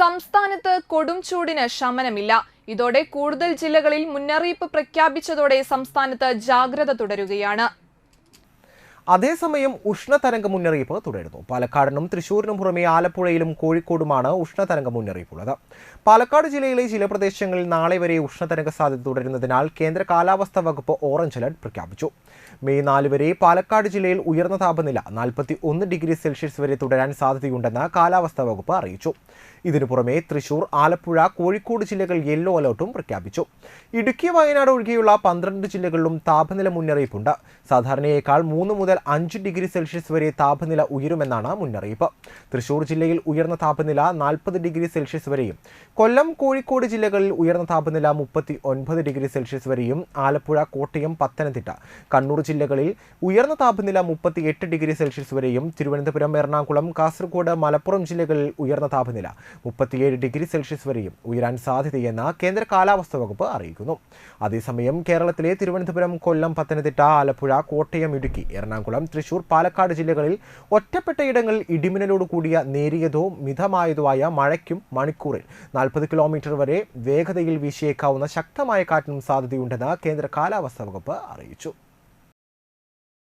സംസ്ഥാനത്ത് കൊടും ചൂടിന് ശമനമില്ല. ഇതോടെ കൂടുതൽ ജില്ലകളിൽ മുന്നറിയിപ്പ് പ്രഖ്യാപിച്ചതോടെ സംസ്ഥാനത്ത് ജാഗ്രത തുടരുകയാണ്. അതേസമയം ഉഷ്ണതരംഗ മുന്നറിയിപ്പ് തുടരുന്നു. പാലക്കാടിനും തൃശൂരിനും പുറമെ ആലപ്പുഴയിലും കോഴിക്കോടുമാണ് ഉഷ്ണതരംഗ മുന്നറിയിപ്പുള്ളത് പാലക്കാട് ജില്ലയിലെ ചില പ്രദേശങ്ങളിൽ നാളെ വരെ ഉഷ്ണതരംഗ സാധ്യത തുടരുന്നതിനാൽ കേന്ദ്ര കാലാവസ്ഥാ വകുപ്പ് ഓറഞ്ച് അലർട്ട് പ്രഖ്യാപിച്ചു. മെയ് നാല് വരെ പാലക്കാട് ജില്ലയിൽ ഉയർന്ന താപനില നാൽപ്പത്തി ഒന്ന് ഡിഗ്രി സെൽഷ്യസ് വരെ തുടരാൻ സാധ്യതയുണ്ടെന്ന് കാലാവസ്ഥാ വകുപ്പ് അറിയിച്ചു. ഇതിനു പുറമെ തൃശൂർ ആലപ്പുഴ കോഴിക്കോട് ജില്ലകൾ യെല്ലോ അലർട്ടും പ്രഖ്യാപിച്ചു. ഇടുക്കി വയനാട് ഒഴികെയുള്ള പന്ത്രണ്ട് ജില്ലകളിലും താപനില മുന്നറിയിപ്പുണ്ട്. സാധാരണയേക്കാൾ മൂന്ന് മുതൽ അഞ്ച് ഡിഗ്രി സെൽഷ്യസ് വരെ താപനില ഉയരുമെന്നാണ് മുന്നറിയിപ്പ്. തൃശൂർ ജില്ലയിൽ ഉയർന്ന താപനില നാൽപ്പത് ഡിഗ്രി സെൽഷ്യസ് വരെയും കൊല്ലം കോഴിക്കോട് ജില്ലകളിൽ ഉയർന്ന താപനില മുപ്പത്തി ഒൻപത് ഡിഗ്രി സെൽഷ്യസ് വരെയും ആലപ്പുഴ കോട്ടയം പത്തനംതിട്ട. കണ്ണൂർ ജില്ലകളിൽ ഉയർന്ന താപനില മുപ്പത്തി എട്ട് ഡിഗ്രി സെൽഷ്യസ് വരെയും തിരുവനന്തപുരം എറണാകുളം കാസർഗോഡ് മലപ്പുറം ജില്ലകളിൽ ഉയർന്ന താപനില മുപ്പത്തിയേഴ് ഡിഗ്രി സെൽഷ്യസ് വരെയും ഉയരാൻ സാധ്യതയെന്ന് കേന്ദ്ര കാലാവസ്ഥാ വകുപ്പ് അറിയിക്കുന്നു. അതേസമയം കേരളത്തിലെ തിരുവനന്തപുരം കൊല്ലം പത്തനംതിട്ട ആലപ്പുഴ കോട്ടയം ഇടുക്കി എറണാകുളം തൃശൂർ പാലക്കാട് ജില്ലകളിൽ ഒറ്റപ്പെട്ടയിടങ്ങളിൽ ഇടിമിന്നലോട് കൂടിയ നേരിയതോ മിതമായതോ ആയ മഴയ്ക്കും മണിക്കൂറിൽ നാൽപ്പത് കിലോമീറ്റർ വരെ വേഗതയിൽ വീശിയേക്കാവുന്ന ശക്തമായ കാറ്റിനും സാധ്യതയുണ്ടെന്ന് കേന്ദ്ര കാലാവസ്ഥാ വകുപ്പ് അറിയിച്ചു.